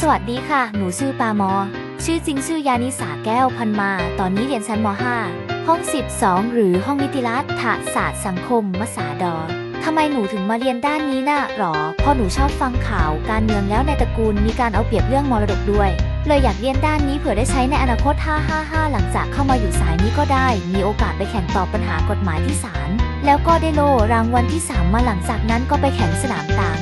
สวัสดีค่ะ หนูชื่อปามอ ชื่อจริงชื่อยานิสาแก้วพันมา ตอนนี้เรียนชั้นม .5 ห้อง 12 หรือห้องนิติรัฐศาสตร์สังคมมสาดอทำไมหนูถึงมาเรียนด้านนี้น่ะหรอเพราะหนูชอบฟังข่าวการเมืองแล้วในตระกูลมีการเอาเปรียบเรื่องมรดกด้วย เลยอยากเรียนด้านนี้เผื่อได้ใช้ในอนาคต 555 หลังจากเข้ามาอยู่สายนี้ก็ได้ มีโอกาสไปแข่งตอบปัญหากฎหมายที่ศาล แล้วก็ได้โล่รางวัลที่ 3 มาหลังจากนั้นก็ไปแข่งสนามต่าง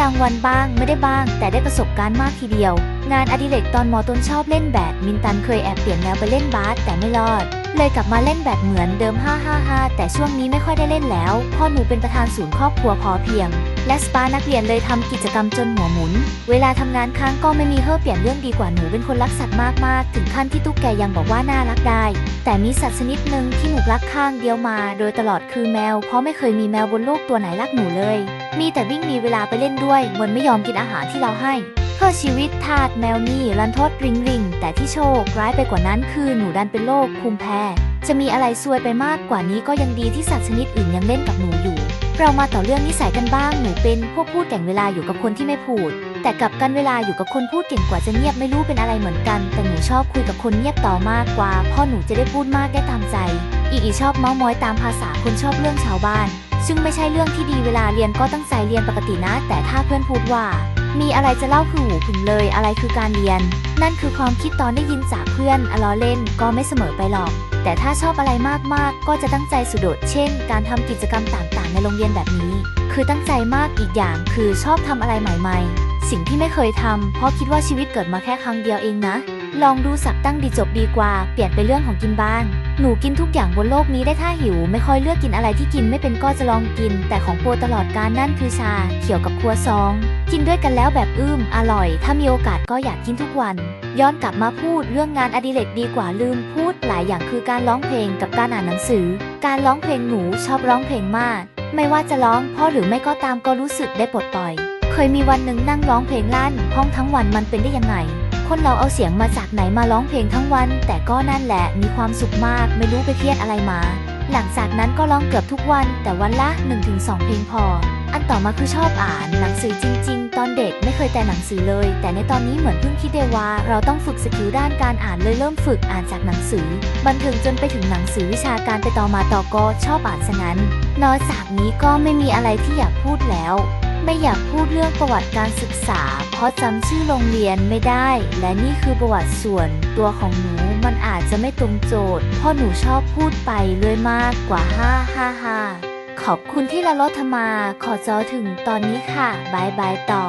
รางวัลบ้างไม่ได้บ้าง แต่ได้ประสบการณ์มากทีเดียว งานอดิเรกตอนมอต้นชอบเล่นแบดมินตันเคยแอบเปลี่ยนแนวไปเล่นบาสแต่ไม่รอด เลยกลับมาเล่นแบดเหมือนเดิม 555 แต่ช่วงนี้ไม่ค่อยได้เล่นแล้ว พ่อหนูเป็นประธานศูนย์ครอบครัวพอเพียง และสปานักเรียนเลยทำกิจกรรมจนหัวหมุน เวลาทำงานค้างก็ไม่มีเฮ่อเปลี่ยนเรื่องดีกว่าหนูเป็นคนรักสัตว์มากๆ ถึงขั้นที่ตุ๊กแกยังบอกว่าน่ารักได้ แต่มีสัตว์ชนิดหนึ่งที่หนูรักข้างเดียวมา โดยตลอดคือแมว เพราะไม่เคยมีแมวบนโลกตัวไหนรักหนูเลย มีแต่วิ่งมีเวลาไปเล่นด้วยมันไม่ยอมกินอาหารที่เราให้ เพื่อชีวิตทาสแมวนี่รันทดริงริง แต่ที่โชคร้ายไปกว่านั้นคือหนูดันเป็นโรคภูมิแพ้ จะมีอะไรซวยไปมากกว่านี้ก็ยังดีที่สัตว์ชนิดอื่นยังเล่นกับหนูอยู่ เรามาต่อเรื่องนิสัยกันบ้างหนูเป็นพวกพูดเก่งเวลาอยู่กับคนที่ไม่พูด แต่กลับกันเวลาอยู่กับคนพูดเก่งกว่าจะเงียบไม่รู้เป็นอะไรเหมือนกัน แต่หนูชอบคุยกับคนเงียบต่อมากกว่าเพ่อหนูจะได้พูดมากได้ตามใจ อีอีชอบเมาส์มอยตามภาษาคนชอบเรื่องชาวบ้าน ซึ่งไม่ใช่เรื่องที่ดีเวลาเรียนก็ตั้งใจเรียนปกตินะ แต่ถ้าเพื่อนพูดว่า มีอะไรจะเล่าคือหูผึ่งเลย อะไรคือการเรียน นั่นคือความคิดตอนได้ยินจากเพื่อนอะล้อเล่นก็ไม่เสมอไปหรอก แต่ถ้าชอบอะไรมากๆ ก็จะตั้งใจสุดโดด เช่น การทำกิจกรรมต่างๆ ในโรงเรียนแบบนี้ คือตั้งใจมากอีกอย่างคือชอบทำอะไรใหม่ ๆ สิ่งที่ไม่เคยทำเพราะคิดว่าชีวิตเกิดมาแค่ครั้งเดียวเองนะ ลองดูสักตั้งดีจบดีกว่า เปลี่ยนไปเรื่องของกินบ้าง หนูกินทุกอย่างบนโลกนี้ได้ถ้าหิว ไม่ค่อยเลือกกินอะไรที่กินไม่เป็นก็จะลองกิน แต่ของโปรดตลอดการนั่นคือชา เขียวกับครัวซอง กินด้วยกันแล้วแบบอื้ม อร่อย ถ้ามีโอกาสก็อยากกินทุกวัน ย้อนกลับมาพูดเรื่องงานอดิเรกดีกว่าลืมพูดหลายอย่างคือการร้องเพลงกับการอ่านหนังสือ การร้องเพลงหนูชอบร้องเพลงมาก ไม่ว่าจะร้องพ่อหรือไม่ก็ตามก็รู้สึกได้ปลดปล่อย เคยมีวันหนึ่งนั่งร้องเพลงลั่นห้องทั้งวันมันเป็นได้ยังไง คนเราเอาเสียงมาจากไหนมาร้องเพลงทั้งวัน แต่ก็นั่นแหละมีความสุขมากไม่รู้ไปเครียดอะไรมา หลังจากนั้นก็ร้องเกือบทุกวัน แต่วันละ 1-2 เพลงพอ อันต่อมาคือชอบอ่านหนังสือจริง ๆ ตอนเด็กไม่เคยแต่หนังสือเลย แต่ในตอนนี้เหมือนเพิ่งคิดได้ว่า เราต้องฝึกสกิลด้านการอ่านเลยเริ่มฝึกอ่านจากหนังสือ บันเทิงจนไปถึงหนังสือวิชาการไปต่อมาต่อก็ชอบอ่านซะงั้นนอกจากนี้ก็ไม่มีอะไรที่อยากพูดแล้ว ไม่อยากพูดเรื่องประวัติการศึกษา เพราะจำชื่อโรงเรียนไม่ได้ และนี่คือประวัติส่วน ตัวของหนูมันอาจจะไม่ตรงโจทย์เพราะหนูชอบพูดไปเลยมากกว่า5 5 5ขอบคุณที่ละลดมา ขอจอถึงตอนนี้ค่ะบายบายต่อ